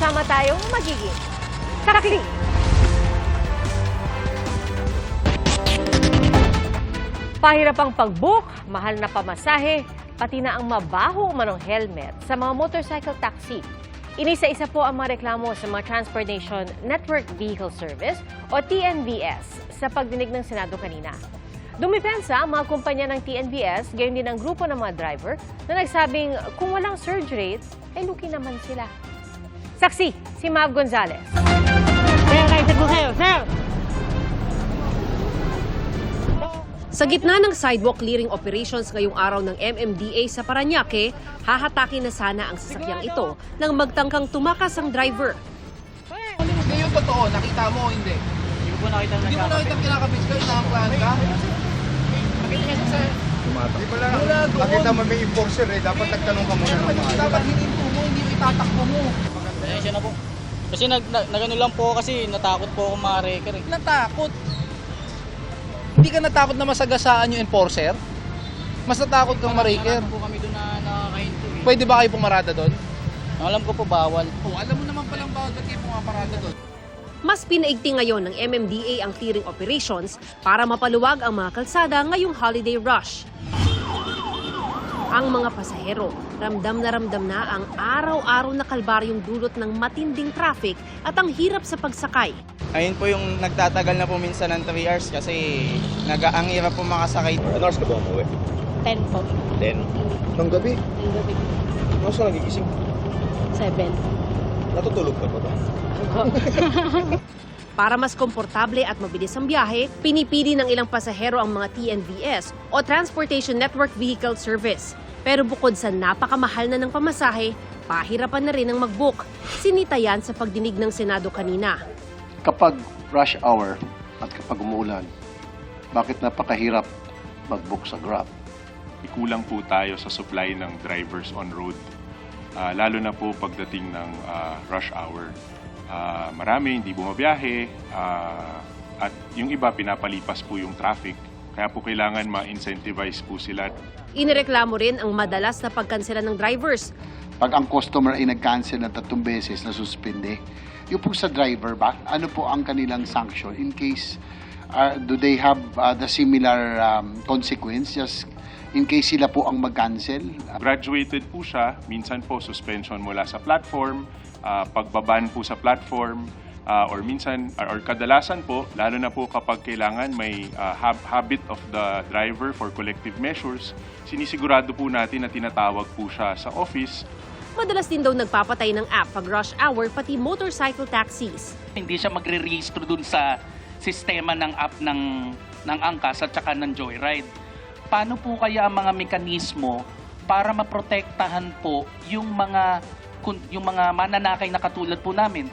sama-sama tayong magiging karakli. Pahirap ang pag-book, mahal na pamasahe, pati na ang mabaho manong helmet sa mga motorcycle taxi. Inisa-isa po ang mga reklamo sa mga Transportation Network Vehicle Service o TNVS sa pagdinig ng Senado kanina. Dumipensa ang mga kumpanya ng TNVS, gayon din ang grupo ng mga driver na nagsabing kung walang surge rate, ay luki naman sila. Saksi, si Mav Gonzalez. Sir, rider po kayo, sir! Sa gitna ng sidewalk clearing operations ngayong araw ng MMDA sa Paranaque, hahatakin na sana ang sasakyang ito nang magtangkang tumakas ang driver. Hindi yung totoo, nakita mo o hindi? Hindi ko nakita na Hindi mo nakita kinakabis ka, inaangklahan ka? Di ba lang, nakita mo may enforcer eh, dapat nagtanong ka muna ng Dapat, mga dapat hininto mo, hindi mo itatakbo mo. Pasensya na po. Kasi nag, na, nagano lang po kasi natakot po ako mga wrecker eh. Natakot. Hindi ka natakot na masagasaan yung enforcer? Mas natakot kang ma-raker. po kami doon na nakakahinto eh. Pwede ba kayo pumarada doon? Ang alam ko po bawal. Oo, alam mo naman palang bawal kayo pumaparada doon. Mas pinaigting ngayon ng MMDA ang clearing operations para mapaluwag ang mga kalsada ngayong holiday rush. Ang mga pasahero, ramdam na ramdam na ang araw-araw na kalbaryong dulot ng matinding traffic at ang hirap sa pagsakay. Ayun po yung nagtatagal na po minsan ng 3 hours kasi nag ang hirap po makasakay. Ano oras ka ba umuwi? 10 po. Then? Nung gabi? Ang gabi. Ano sa nagigising? 7. Natutulog ka ba ba? Para mas komportable at mabilis ang biyahe, pinipili ng ilang pasahero ang mga TNVS o Transportation Network Vehicle Service. Pero bukod sa napakamahal na ng pamasahe, pahirapan na rin ang mag-book. Sinita yan sa pagdinig ng Senado kanina. kapag rush hour at kapag umuulan, bakit napakahirap mag-book sa Grab? kulang po tayo sa supply ng drivers on road. Ah, lalo na po pagdating ng ah, rush hour. Ah, marami hindi bumabiyahe ah, at yung iba pinapalipas po yung traffic. Kaya po kailangan ma-incentivize po sila Inireklamo rin ang madalas na pagkansela ng drivers. Pag ang customer ay nag-cancel ng tatlong beses na suspende, yung po sa driver ba, ano po ang kanilang sanction in case uh, do they have uh, the similar um, consequence just in case sila po ang mag-cancel? graduated po siya, minsan po suspension mula sa platform, ah, pagbaban po sa platform, ah, or minsan, or, or kadalasan po, lalo na po kapag kailangan may ah, hab- habit of the driver for collective measures, sinisigurado po natin na tinatawag po siya sa office Madalas din daw nagpapatay ng app pag rush hour pati motorcycle taxis. hindi siya magre-register dun sa sistema ng app ng ng Angkas at saka ng Joyride. Paano po kaya ang mga mekanismo para maprotektahan po yung mga yung mga mananakay na katulad po namin?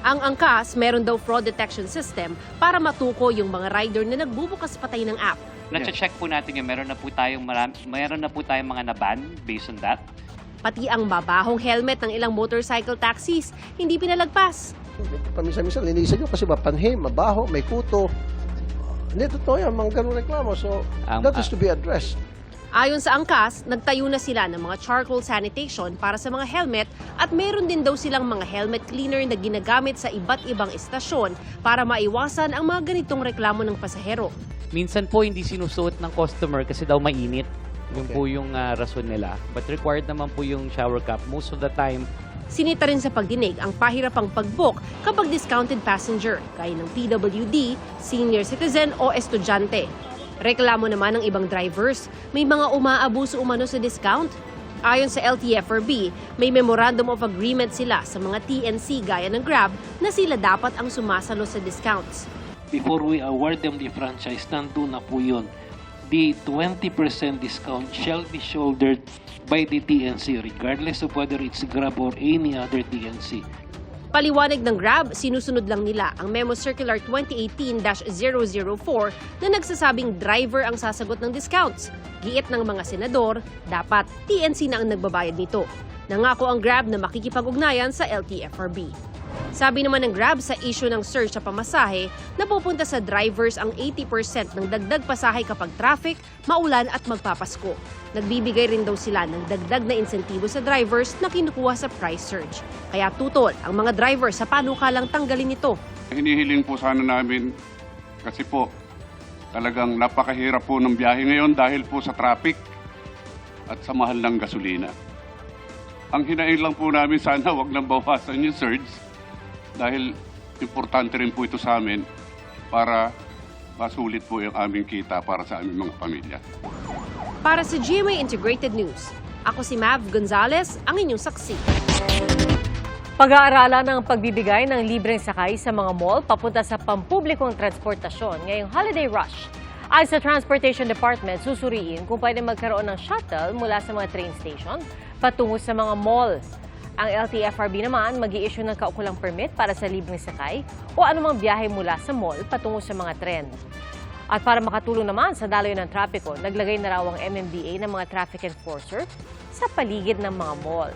Ang angkas, meron daw fraud detection system para matuko yung mga rider na nagbubukas patay ng app. Nache-check po natin yung meron na po tayong marami, meron na po tayong mga naban based on that. Pati ang mabahong helmet ng ilang motorcycle taxis, hindi pinalagpas. Paminsan-minsan, linisan nyo kasi mapanhim, mabaho, may kuto. Hindi, totoo yan, mga ganun reklamo. So, Ang- that is to be addressed. Ayon sa angkas, nagtayo na sila ng mga charcoal sanitation para sa mga helmet at meron din daw silang mga helmet cleaner na ginagamit sa iba't ibang istasyon para maiwasan ang mga ganitong reklamo ng pasahero. Minsan po hindi sinusuot ng customer kasi daw mainit. Yung Okay. po yung ah, rason nila. But required naman po yung shower cap most of the time. Sinita rin sa pagdinig ang pahirapang pag-book kapag discounted passenger, gaya ng PWD, senior citizen o estudyante. Reklamo naman ng ibang drivers, may mga umaabuso umano sa discount. Ayon sa LTFRB, may Memorandum of Agreement sila sa mga TNC gaya ng Grab na sila dapat ang sumasalo sa discounts. before we award them the franchise, nandun na po yun. The 20% discount shall be shouldered by the TNC regardless of whether it's Grab or any other TNC. Paliwanag ng Grab, sinusunod lang nila ang Memo Circular 2018-004 na nagsasabing driver ang sasagot ng discounts. Giit ng mga senador, dapat TNC na ang nagbabayad nito. Nangako ang Grab na makikipag-ugnayan sa LTFRB. Sabi naman ng Grab sa issue ng surge sa pamasahe, napupunta sa drivers ang 80% ng dagdag pasahe kapag traffic, maulan at magpapasko. Nagbibigay rin daw sila ng dagdag na insentibo sa drivers na kinukuha sa price surge. Kaya tutol ang mga driver sa panukalang tanggalin ito. Hinihiling po sana namin kasi po talagang napakahirap po ng biyahe ngayon dahil po sa traffic at sa mahal ng gasolina. Ang hinaing lang po namin sana wag nang bawasan yung surge dahil importante rin po ito sa amin para masulit po yung aming kita para sa aming mga pamilya. Para sa GMA Integrated News, ako si Mav Gonzalez, ang inyong saksi. Pag-aaralan ng pagbibigay ng libreng sakay sa mga mall papunta sa pampublikong transportasyon ngayong holiday rush. Ayon sa Transportation Department, susuriin kung pwede magkaroon ng shuttle mula sa mga train station patungo sa mga mall. Ang LTFRB naman mag issue ng kaukulang permit para sa libreng sakay o anumang biyahe mula sa mall patungo sa mga tren. At para makatulong naman sa daloy ng trapiko, naglagay na raw ang MMDA ng mga traffic enforcer sa paligid ng mga mall.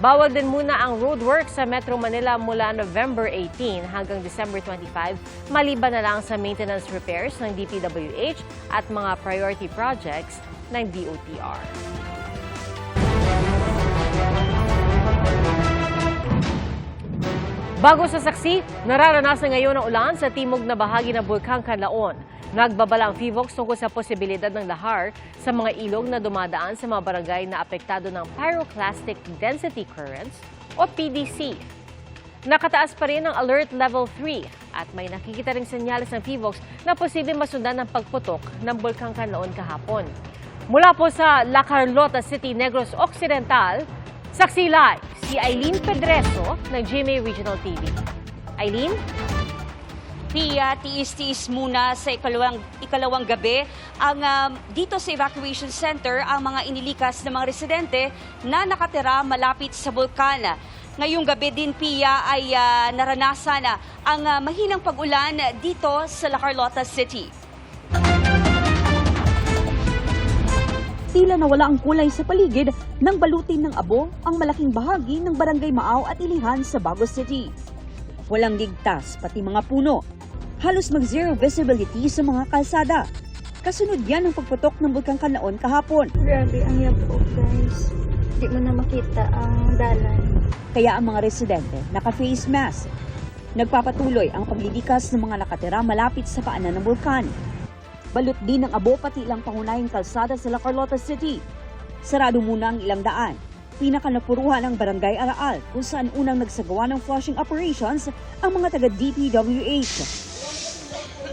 Bawal din muna ang roadwork sa Metro Manila mula November 18 hanggang December 25, maliban na lang sa maintenance repairs ng DPWH at mga priority projects ng DOTR. Bago sa saksi, nararanasan ngayon ang ulan sa timog na bahagi ng Bulkang Canlaon. Nagbabala ang FIVOX tungkol sa posibilidad ng lahar sa mga ilog na dumadaan sa mga barangay na apektado ng Pyroclastic Density Currents o PDC. Nakataas pa rin ang Alert Level 3 at may nakikita ring senyales ng FIVOX na posibleng masundan ng pagputok ng Bulkang Canlaon kahapon. Mula po sa La Carlota City, Negros Occidental, saksi live si Eileen Pedreso ng GMA Regional TV. Eileen? Pia, tiis-tiis muna sa ikalawang, ikalawang gabi ang um, dito sa evacuation center ang mga inilikas ng mga residente na nakatira malapit sa bulkan. Ngayong gabi din, Pia, ay ah, naranasan na ang ah, mahinang pag-ulan dito sa La Carlota City. Tila nawala ang kulay sa paligid nang balutin ng abo ang malaking bahagi ng Barangay Maaw at Ilihan sa Bago City. Walang ligtas pati mga puno. Halos mag-zero visibility sa mga kalsada. Kasunod yan ang pagputok ng Bulkang Kanlaon kahapon. Grabe, ang yabo, guys. Di mo na makita ang dalan. Kaya ang mga residente naka-face mask. Nagpapatuloy ang paglilikas ng mga nakatira malapit sa paanan ng bulkan. Balot din ng abo pati ilang pangunahing kalsada sa La Carlota City. Sarado muna ang ilang daan. Pinakanapuruhan ang Barangay Araal kung saan unang nagsagawa ng flushing operations ang mga taga-DPWH.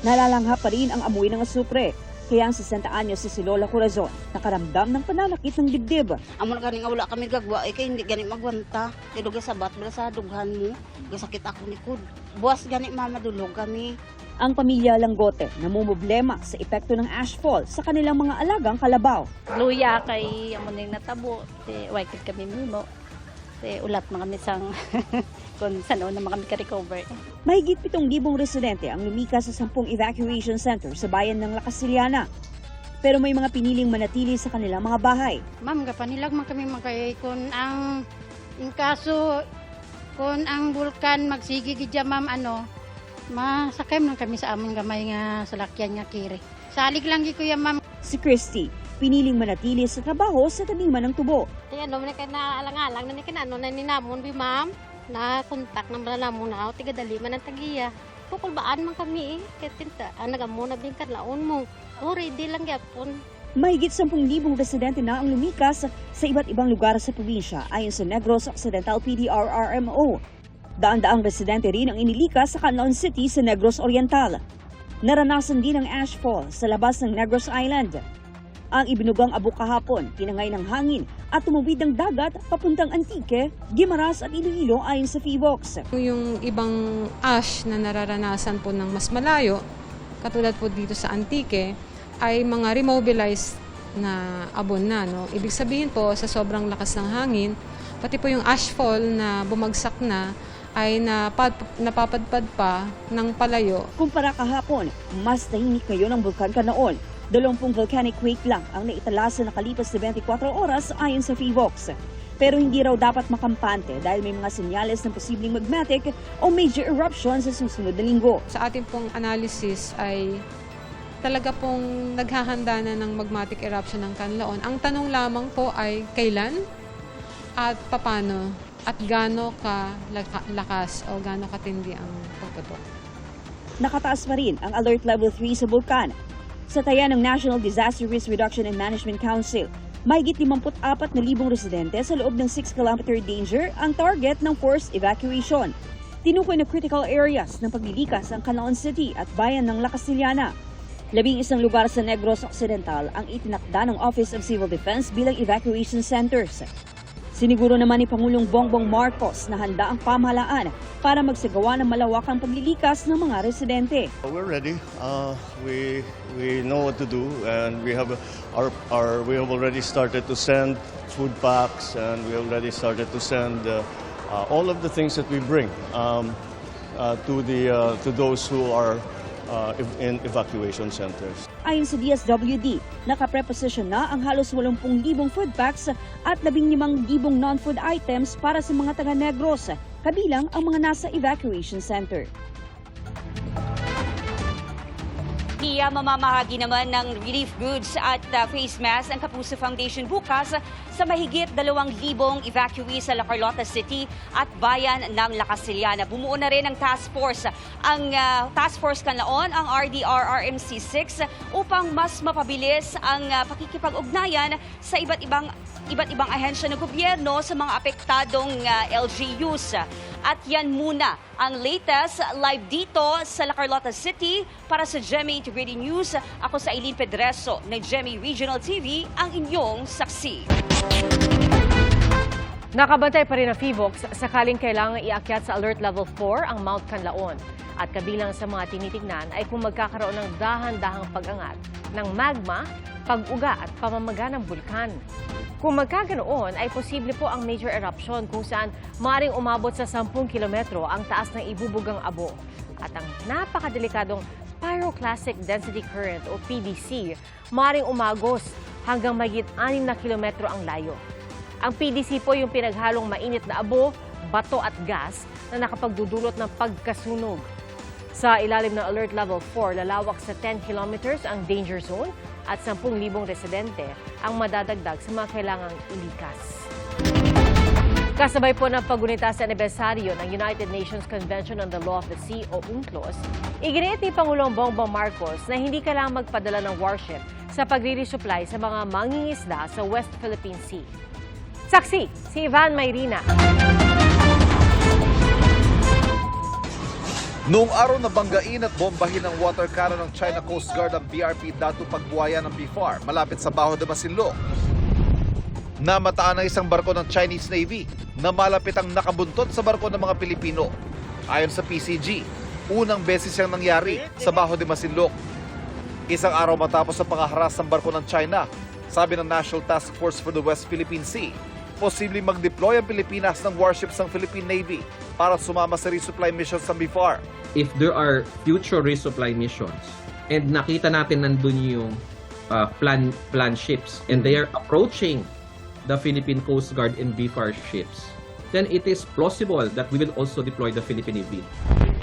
Nalalangha pa rin ang amoy ng asupre. Kaya ang 60 anyos si si Lola Corazon nakaramdam ng pananakit ng dibdib. Amo gani nga wala kami gagwa ay kay hindi gani magwanta. Duga sabat bala sa dughan mo. Gasakit ako likod. Buwas gani mama dulog kami. Ang pamilya Langgote namumblema sa epekto ng ashfall sa kanilang mga alagang kalabaw. Luya kay amo ning natabo. Te wakit kami mimo. Te ulat mga kami sang kung saan na kami ka-recover. Mahigit 7,000 residente ang lumikas sa 10 evacuation center sa bayan ng Lacasiliana. Pero may mga piniling manatili sa kanilang mga bahay. Ma'am, kapanilag man kami magkay kung ang in kaso kung ang bulkan magsigi gidya ma'am ano masakay man kami sa amon gamay nga salakyan nga kiri. Salig lang gi kuya ma'am. Si Christy, piniling manatili sa trabaho sa taniman ng tubo. Kaya ano, man na alang-alang na kinano na ninamon bi ma'am. Na kontak ng bala namon na ako, tiga dali man ang tagiya. Kukulbaan man kami eh. Kaya tinta, ah, nagamuna bin kadlaon mo. O, ready lang yapon. Mahigit 10,000 residente na ang lumikas sa iba't ibang lugar sa probinsya ayon sa Negros Occidental PDRRMO. Daan-daang residente rin ang inilikas sa Canlaon City sa Negros Oriental. Naranasan din ang ashfall sa labas ng Negros Island. Ang ibinugang abo kahapon, tinangay ng hangin at tumawid ng dagat papuntang Antique, Guimaras at Iloilo ayon sa FIVOX. Yung ibang ash na nararanasan po ng mas malayo, katulad po dito sa Antique, ay mga remobilized na abon na. No? Ibig sabihin po, sa sobrang lakas ng hangin, pati po yung ashfall na bumagsak na, ay napad, napapadpad pa ng palayo. Kumpara kahapon, mas tahimik ngayon ang Bulkan Kanaon Dalawampung volcanic quake lang ang naitala sa nakalipas na 24 oras ayon sa FIVOX. Pero hindi raw dapat makampante dahil may mga senyales ng posibleng magmatic o major eruption sa susunod na linggo. Sa ating pong analysis ay talaga pong naghahanda na ng magmatic eruption ng Canlaon. Ang tanong lamang po ay kailan at papano at gaano ka laka- lakas o gaano katindi ang pagputok. Nakataas pa rin ang Alert Level 3 sa bulkan. Sa taya ng National Disaster Risk Reduction and Management Council, mahigit 54,000 residente sa loob ng 6-kilometer danger ang target ng forced evacuation. Tinukoy na critical areas ng paglilikas ang Canlaon City at bayan ng La Castellana. Labing isang lugar sa Negros Occidental ang itinakda ng Office of Civil Defense bilang evacuation centers. Siniguro naman ni Pangulong Bongbong Marcos na handa ang pamahalaan para magsagawa ng malawakang paglilikas ng mga residente. We're ready. Uh, we we know what to do, and we have our our we have already started to send food packs, and we already started to send uh, uh, all of the things that we bring um, uh, to the uh, to those who are uh, in evacuation centers. Ayon sa DSWD, nakapreposition na ang halos 80,000 food packs at 15,000 non-food items para sa mga taga-Negros, kabilang ang mga nasa evacuation center. Hiya mamamahagi naman ng relief goods at uh, face mask ang Kapuso Foundation bukas sa mahigit 2,000 evacuees sa La Carlota City at bayan ng La Casillana. Bumuo na rin ang task force. Ang uh, task force kanlaon, ang RDR-RMC6 upang mas mapabilis ang uh, pakikipag-ugnayan sa iba't ibang iba't ibang ahensya ng gobyerno sa mga apektadong uh, LGUs. At yan muna ang latest live dito sa La Carlota City para sa GMA Integrated News. Ako sa Eileen Pedreso ng GMA Regional TV, ang inyong saksi. Nakabantay pa rin ang FIVOX sakaling kailangan iakyat sa Alert Level 4 ang Mount Canlaon. At kabilang sa mga tinitignan ay kung magkakaroon ng dahan-dahang pag-angat ng magma, pag-uga at pamamaga ng bulkan. Kung magkaganoon ay posible po ang major eruption kung saan maring umabot sa 10 kilometro ang taas ng ibubugang abo. At ang napakadelikadong pyroclastic density current o PDC maring umagos hanggang magit 6 na kilometro ang layo. Ang PDC po yung pinaghalong mainit na abo, bato at gas na nakapagdudulot ng pagkasunog. Sa ilalim ng Alert Level 4, lalawak sa 10 kilometers ang danger zone at 10,000 residente ang madadagdag sa mga kailangang ilikas. Kasabay po ng pagunita sa anibersaryo ng United Nations Convention on the Law of the Sea o UNCLOS, iginiit ni Pangulong Bongbong Marcos na hindi kailangang magpadala ng warship sa pagre-resupply sa mga mangingisda sa West Philippine Sea. Saksi, si Ivan Mayrina. Noong araw na banggain at bombahin ng water cannon ng China Coast Guard ang BRP Datu Pagbuaya ng BFAR malapit sa Baho de Masinloc. Namataan ang isang barko ng Chinese Navy na malapit ang nakabuntot sa barko ng mga Pilipino. Ayon sa PCG, unang beses siyang nangyari sa Baho de Masinloc. Isang araw matapos sa pangaharas ng barko ng China, sabi ng National Task Force for the West Philippine Sea, posibleng mag-deploy ang Pilipinas ng warships ng Philippine Navy para sumama sa resupply missions ng BFAR. if there are future resupply missions and nakita natin nandun yung uh, plan plan ships and they are approaching the Philippine Coast Guard and BFAR ships, then it is plausible that we will also deploy the Philippine Navy.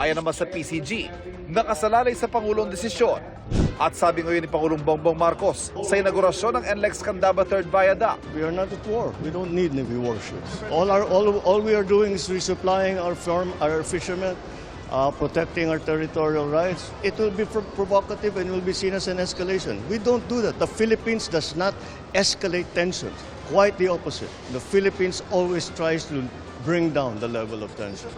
Ayon naman sa PCG, nakasalalay sa Pangulong desisyon. At sabi ngayon ni Pangulong Bongbong Marcos sa inaugurasyon ng NLEX Candaba 3rd Viaduct, We are not at war. We don't need Navy warships. All our all, all we are doing is resupplying our farm, our fishermen, uh, protecting our territorial rights. It will be pro- provocative and will be seen as an escalation. We don't do that. The Philippines does not escalate tensions. Quite the opposite. The Philippines always tries to bring down the level of tension.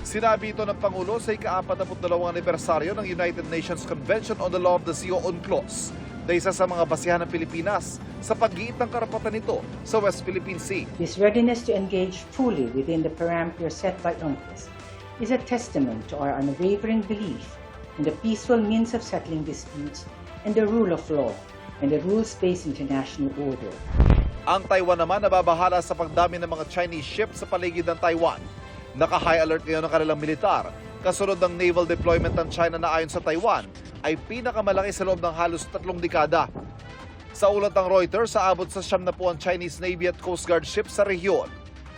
Sinabi ito ng Pangulo sa ika-42 anibersaryo ng United Nations Convention on the Law of the Sea o UNCLOS na isa sa mga basihan ng Pilipinas sa pag-iit ng karapatan nito sa West Philippine Sea. This readiness to engage fully within the parameters set by UNCLOS is a testament to our unwavering belief in the peaceful means of settling disputes and the rule of law and the rules-based international order. Ang Taiwan naman nababahala sa pagdami ng mga Chinese ships sa paligid ng Taiwan. Naka-high alert ngayon ang kanilang militar kasunod ng naval deployment ng China na ayon sa Taiwan ay pinakamalaki sa loob ng halos tatlong dekada. Sa ulat ng Reuters, sa abot sa siyam na po ang Chinese Navy at Coast Guard ships sa rehiyon.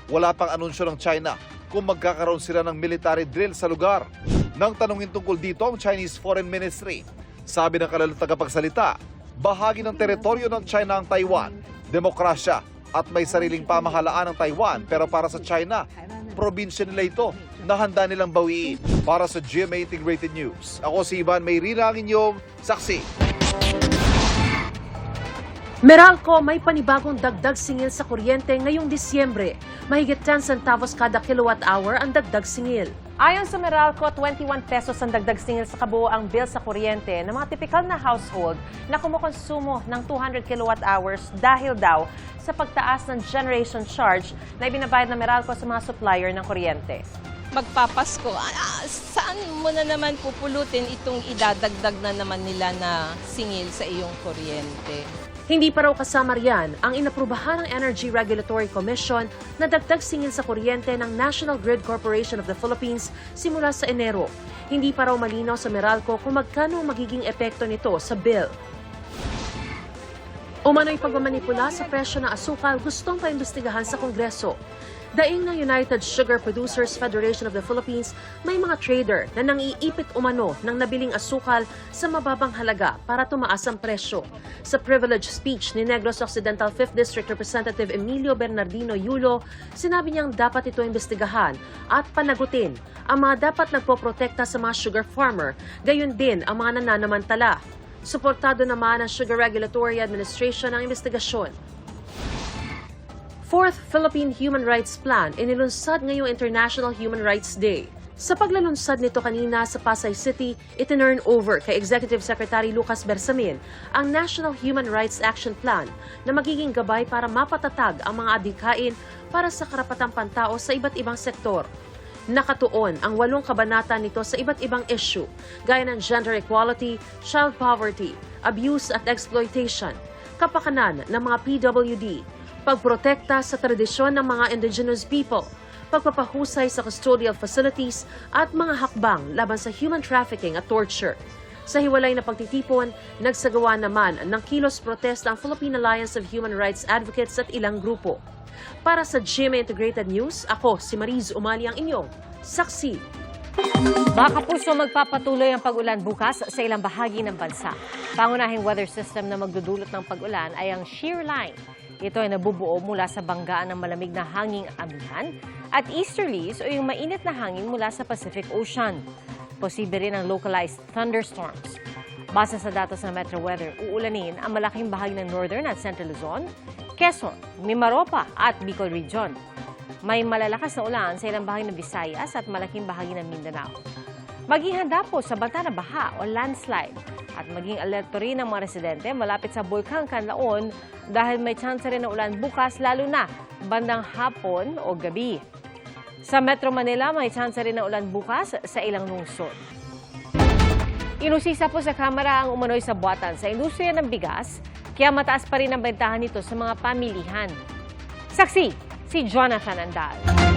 Wala pang anunsyo ng China kung magkakaroon sila ng military drill sa lugar. Nang tanungin tungkol dito ang Chinese Foreign Ministry, sabi ng kalalang tagapagsalita, bahagi ng teritoryo ng China ang Taiwan, demokrasya at may sariling pamahalaan ng Taiwan pero para sa China, probinsya nila ito na handa nilang bawiin. Para sa GMA Integrated News, ako si Ivan Mayrina ang inyong saksi. Meralco may panibagong dagdag singil sa kuryente ngayong Disyembre. Mahigit 10 centavos kada kilowatt hour ang dagdag singil. Ayon sa Meralco, 21 pesos ang dagdag singil sa kabuoang bill sa kuryente ng mga tipikal na household na kumukonsumo ng 200 kilowatt hours dahil daw sa pagtaas ng generation charge na ibinabayad ng Meralco sa mga supplier ng kuryente. magpapasko, ah, saan mo na naman pupulutin itong idadagdag na naman nila na singil sa iyong kuryente? Hindi pa raw kasama riyan ang inaprubahan ng Energy Regulatory Commission na dagdag singil sa kuryente ng National Grid Corporation of the Philippines simula sa Enero. Hindi pa raw malinaw sa Meralco kung magkano magiging epekto nito sa bill. Umano'y pagmamanipula sa presyo ng asukal gustong paimbestigahan sa Kongreso. Daing ng United Sugar Producers Federation of the Philippines, may mga trader na nangiipit umano ng nabiling asukal sa mababang halaga para tumaas ang presyo. Sa privilege speech ni Negros Occidental 5th District Representative Emilio Bernardino Yulo, sinabi niyang dapat ito imbestigahan at panagutin ang mga dapat nagpoprotekta sa mga sugar farmer, gayon din ang mga nananamantala. Suportado naman ng Sugar Regulatory Administration ang investigasyon. Fourth Philippine Human Rights Plan inilunsad ngayong International Human Rights Day. Sa paglalunsad nito kanina sa Pasay City, itinurn over kay Executive Secretary Lucas Bersamin ang National Human Rights Action Plan na magiging gabay para mapatatag ang mga adikain para sa karapatang pantao sa iba't ibang sektor. Nakatuon ang walong kabanata nito sa iba't ibang issue, gaya ng gender equality, child poverty, abuse at exploitation, kapakanan ng mga PWD, pagprotekta sa tradisyon ng mga indigenous people, pagpapahusay sa custodial facilities at mga hakbang laban sa human trafficking at torture. Sa hiwalay na pagtitipon, nagsagawa naman ng kilos protesta ang Philippine Alliance of Human Rights Advocates at ilang grupo. Para sa GMA Integrated News, ako si Mariz Umali ang inyong saksi. Baka puso magpapatuloy ang pag-ulan bukas sa ilang bahagi ng bansa. Pangunahing weather system na magdudulot ng pag-ulan ay ang shear line. Ito ay nabubuo mula sa banggaan ng malamig na hanging amihan at easterlies o yung mainit na hangin mula sa Pacific Ocean. Posible rin ang localized thunderstorms. Base sa datos ng Metro Weather, uulanin ang malaking bahagi ng Northern at Central Luzon, Quezon, Mimaropa at Bicol Region. May malalakas na ulan sa ilang bahagi ng Visayas at malaking bahagi ng Mindanao. Maging handa po sa banta na baha o landslide at maging alerto rin ang mga residente malapit sa Bulkang Kanlaon dahil may chance rin na ulan bukas lalo na bandang hapon o gabi. Sa Metro Manila, may chance rin na ulan bukas sa ilang lungsod. Inusisa po sa Kamara ang umano'y sa buwatan sa industriya ng bigas, kaya mataas pa rin ang bentahan nito sa mga pamilihan. Saksi, si Jonathan Andal.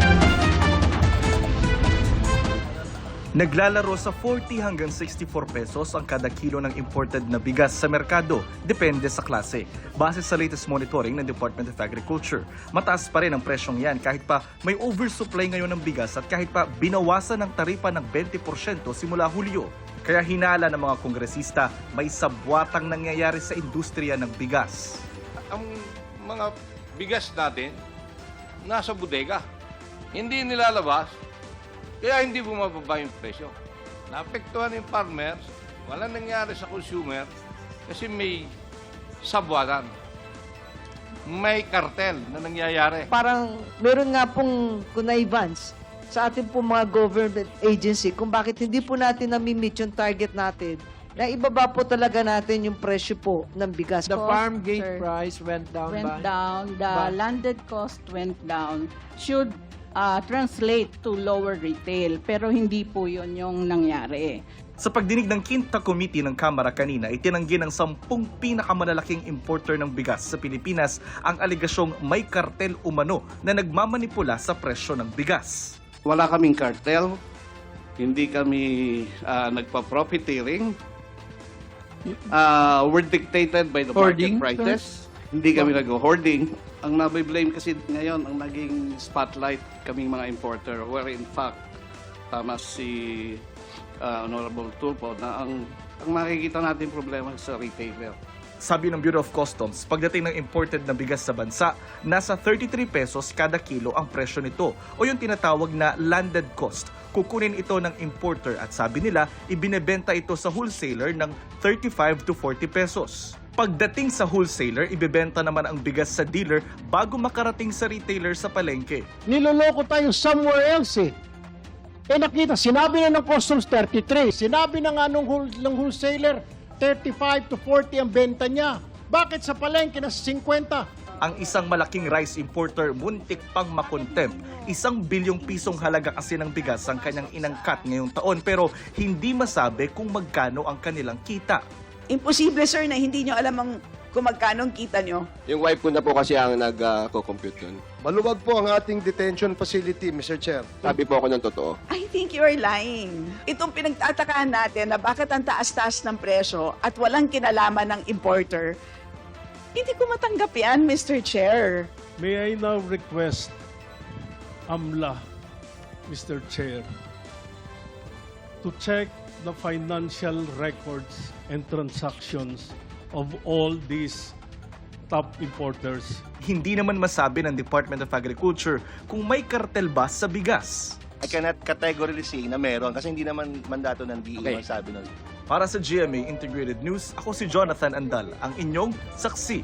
Naglalaro sa 40 hanggang 64 pesos ang kada kilo ng imported na bigas sa merkado, depende sa klase. Base sa latest monitoring ng Department of Agriculture, mataas pa rin ang presyong yan kahit pa may oversupply ngayon ng bigas at kahit pa binawasan ng taripa ng 20% simula Hulyo. Kaya hinala ng mga kongresista, may sabwatang nangyayari sa industriya ng bigas. ang mga bigas natin nasa bodega. Hindi nilalabas, kaya hindi bumababa yung presyo. Naapektuhan yung farmers, wala nangyari sa consumer kasi may sabwatan. May kartel na nangyayari. Parang meron nga pong connivance sa ating po mga government agency kung bakit hindi po natin nami-meet yung target natin na ibaba po talaga natin yung presyo po ng bigas. The farm gate price went down went by... down, the by- landed cost went down, should uh, translate to lower retail. Pero hindi po yun yung nangyari. Sa pagdinig ng Quinta Committee ng Kamara kanina, itinanggi ng sampung pinakamalalaking importer ng bigas sa Pilipinas ang aligasyong may kartel umano na nagmamanipula sa presyo ng bigas. Wala kaming cartel, hindi kami ah, nagpa-profiteering, uh, were dictated by the Hoarding, market prices. Hindi kami nag-hoarding. Ang nabiblame kasi ngayon, ang naging spotlight kaming mga importer, where in fact, tama si uh, Honorable Tulfo, na ang, ang makikita natin problema sa retailer. Sabi ng Bureau of Customs, pagdating ng imported na bigas sa bansa, nasa 33 pesos kada kilo ang presyo nito o yung tinatawag na landed cost. Kukunin ito ng importer at sabi nila, ibinebenta ito sa wholesaler ng 35 to 40 pesos. Pagdating sa wholesaler, ibebenta naman ang bigas sa dealer bago makarating sa retailer sa palengke. Niloloko tayo somewhere else eh. Eh nakita, sinabi na ng customs 33, sinabi na nga nung, whole, ng wholesaler 35 to 40 ang benta niya. Bakit sa palengke na 50? Ang isang malaking rice importer muntik pang makontempt. Isang bilyong pisong halaga kasi ng bigas ang kanyang inangkat ngayong taon pero hindi masabi kung magkano ang kanilang kita. Imposible sir na hindi nyo alam ang kung magkano ang kita nyo. Yung wife ko na po kasi ang nag-co-compute yun. Maluwag po ang ating detention facility, Mr. Chair. Sabi po ako ng totoo. I think you are lying. Itong pinagtatakaan natin na bakit ang taas-taas ng presyo at walang kinalaman ng importer, hindi ko matanggap yan, Mr. Chair. May I now request AMLA, Mr. Chair, to check the financial records and transactions of all these top importers. Hindi naman masabi ng Department of Agriculture kung may kartel ba sa bigas. I cannot categorically say na meron kasi hindi naman mandato ng DA Okay. sabi nun. Para sa GMA Integrated News, ako si Jonathan Andal, ang inyong saksi.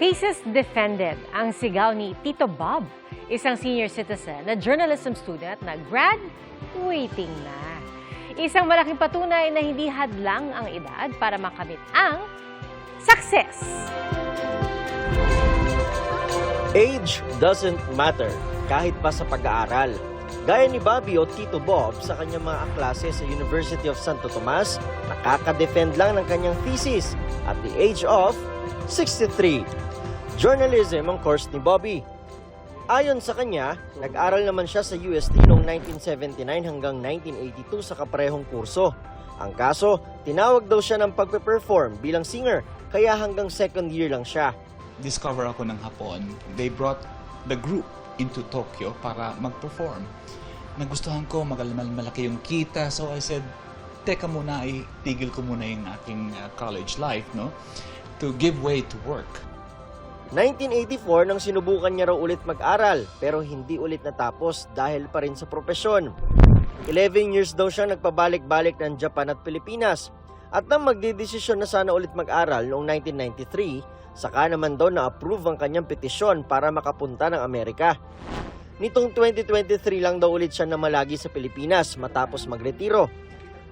Cases defended ang sigaw ni Tito Bob, isang senior citizen na journalism student na graduating na. Isang malaking patunay na hindi hadlang ang edad para makamit ang success. Age doesn't matter kahit pa sa pag-aaral. Gaya ni Bobby o Tito Bob sa kanyang mga klase sa University of Santo Tomas, nakaka-defend lang ng kanyang thesis at the age of 63. Journalism ang course ni Bobby. Ayon sa kanya, nag-aral naman siya sa UST noong 1979 hanggang 1982 sa kaparehong kurso. Ang kaso, tinawag daw siya ng pagpe-perform bilang singer, kaya hanggang second year lang siya. discover ako ng Hapon. They brought the group into Tokyo para mag-perform. Nagustuhan ko, magal malaki yung kita. So I said, teka muna, itigil ko muna yung aking uh, college life, no? To give way to work. 1984 nang sinubukan niya raw ulit mag-aral pero hindi ulit natapos dahil pa rin sa propesyon. 11 years daw siya nagpabalik-balik ng Japan at Pilipinas. At nang magdidesisyon na sana ulit mag-aral noong 1993, saka naman daw na-approve ang kanyang petisyon para makapunta ng Amerika. Nitong 2023 lang daw ulit siya namalagi sa Pilipinas matapos magretiro.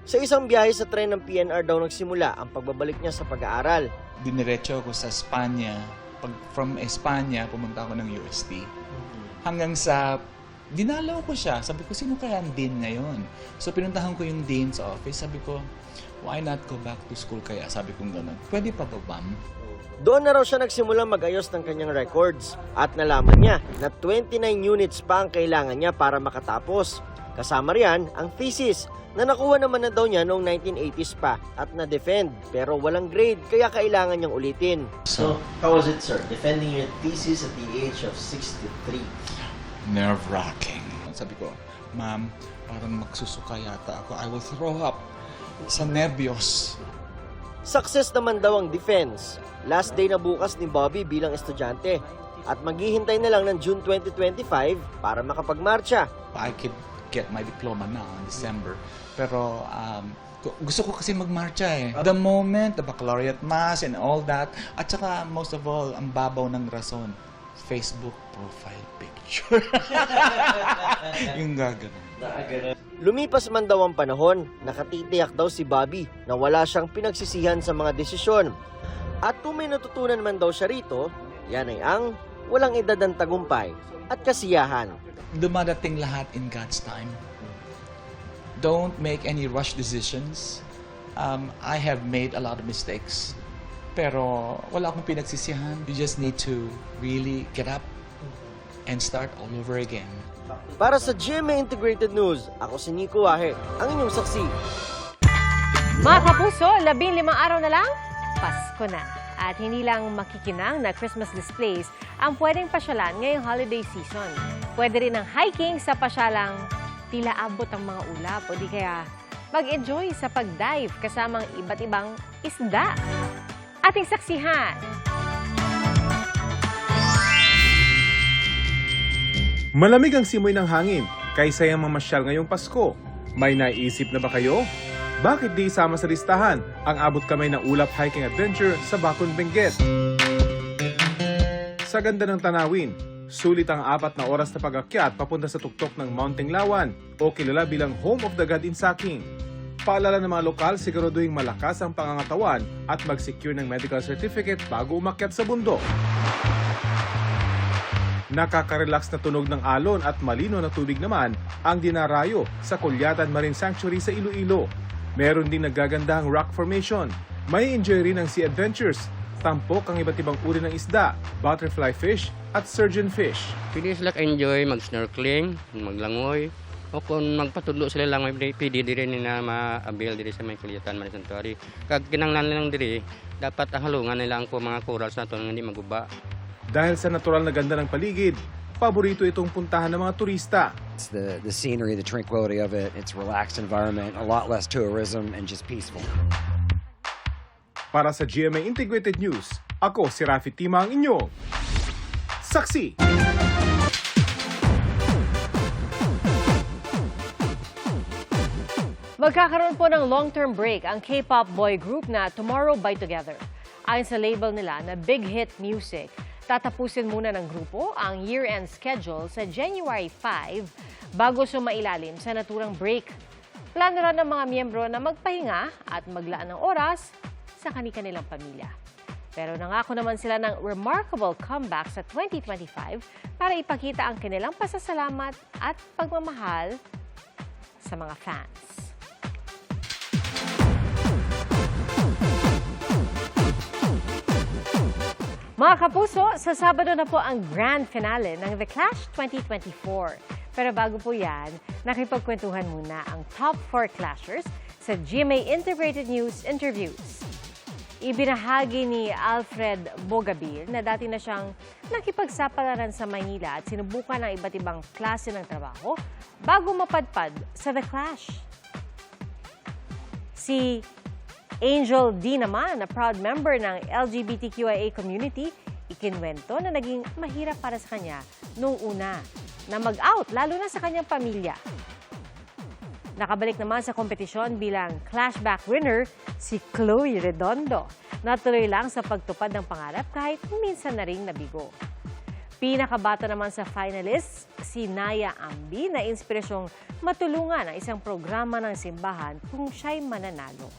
Sa isang biyahe sa tren ng PNR daw nagsimula ang pagbabalik niya sa pag-aaral. Diniretso ako sa Espanya. Pag from Espanya, pumunta ako ng UST. Hanggang sa dinalaw ko siya. Sabi ko, sino kaya ang dean ngayon? So, pinuntahan ko yung dean sa office. Sabi ko, why not go back to school kaya? Sabi ko gano'n. Pwede pa ba, ma'am? Doon na raw siya nagsimula mag-ayos ng kanyang records at nalaman niya na 29 units pa ang kailangan niya para makatapos. Kasama riyan ang thesis na nakuha naman na daw niya noong 1980s pa at na-defend pero walang grade kaya kailangan niyang ulitin. So, how was it sir, defending your thesis at the age of 63? Nerve-wracking. Sabi ko, ma'am, parang magsusuka yata ako. I will throw up sa nervyos. Success naman daw ang defense. Last day na bukas ni Bobby bilang estudyante at maghihintay na lang ng June 2025 para makapagmarcha. I could get my diploma now in December. Pero um, gu- gusto ko kasi magmarcha eh. The moment, the baccalaureate mass and all that. At saka most of all, ang babaw ng rason. Facebook profile picture. yung gagano. Lumipas man daw ang panahon, nakatitiyak daw si Bobby na wala siyang pinagsisihan sa mga desisyon. At kung may natutunan man daw siya rito, yan ay ang walang edad ang tagumpay at kasiyahan. Dumadating lahat in God's time. Don't make any rush decisions. Um, I have made a lot of mistakes. Pero wala akong pinagsisihan. You just need to really get up and start all over again. Para sa GMA Integrated News, ako si Nico Wahe, ang inyong saksi. Mga kapuso, labing limang araw na lang, Pasko na. At hindi lang makikinang na Christmas displays ang pwedeng pasyalan ngayong holiday season. Pwede rin ang hiking sa pasyalang tila abot ang mga ulap o di kaya mag-enjoy sa pag-dive kasamang iba't ibang isda. Ating saksihan. Malamig ang simoy ng hangin kaysa yung mamasyal ngayong Pasko. May naisip na ba kayo? Bakit di isama sa listahan ang abot kamay ng ulap hiking adventure sa Bakon Benguet? Sa ganda ng tanawin, sulit ang apat na oras na pag-akyat papunta sa tuktok ng Mounting Lawan o kilala bilang Home of the God in Saking. Paalala ng mga lokal, siguraduhin malakas ang pangangatawan at mag-secure ng medical certificate bago umakyat sa bundok. Nakaka-relax na tunog ng alon at malino na tubig naman ang dinarayo sa Kulyatan Marine Sanctuary sa Iloilo. Meron din nagagandahang rock formation. May enjoy rin ang sea adventures. Tampok ang iba't ibang uri ng isda, butterfly fish at surgeon fish. Pwede sila ka-enjoy, mag-snorkeling, maglangoy. O kung magpatudlo sila lang, may pwede din na ma-avail diri sa may kulyatan, may sanctuary. Kag kinanglan lang diri, dapat halungan nila ang mga corals na ito hindi maguba. Dahil sa natural na ganda ng paligid, paborito itong puntahan ng mga turista. It's the, the scenery, the tranquility of it. It's relaxed environment, a lot less tourism, and just peaceful. Para sa GMA Integrated News, ako si Rafi Tima ang inyo. Saksi! Magkakaroon po ng long-term break ang K-pop boy group na Tomorrow by Together. Ayon sa label nila na Big Hit Music, tatapusin muna ng grupo ang year-end schedule sa January 5 bago sumailalim sa naturang break. Plano rin ng mga miyembro na magpahinga at maglaan ng oras sa kani-kanilang pamilya. Pero nangako naman sila ng remarkable comeback sa 2025 para ipakita ang kanilang pasasalamat at pagmamahal sa mga fans. Mga kapuso, sa Sabado na po ang grand finale ng The Clash 2024. Pero bago po yan, nakipagkwentuhan muna ang top 4 clashers sa GMA Integrated News interviews. Ibinahagi ni Alfred Bogabil na dati na siyang nakipagsapalaran sa Maynila at sinubukan ng iba't ibang klase ng trabaho bago mapadpad sa The Clash. Si Angel D naman, na proud member ng LGBTQIA community, ikinwento na naging mahirap para sa kanya noong una na mag-out, lalo na sa kanyang pamilya. Nakabalik naman sa kompetisyon bilang clashback winner si Chloe Redondo. Natuloy lang sa pagtupad ng pangarap kahit minsan na rin nabigo. Pinakabata naman sa finalists, si Naya Ambi na inspirasyong matulungan ang isang programa ng simbahan kung siya'y mananalo.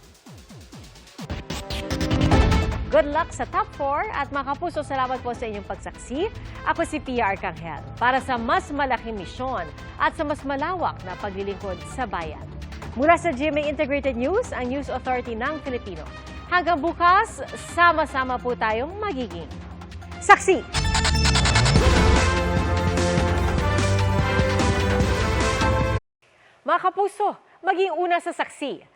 Good luck sa top 4 at mga kapuso, salamat po sa inyong pagsaksi. Ako si Pia Arcangel para sa mas malaking misyon at sa mas malawak na paglilingkod sa bayan. Mula sa GMA Integrated News, ang News Authority ng Filipino. Hanggang bukas, sama-sama po tayong magiging saksi. Mga kapuso, maging una sa saksi.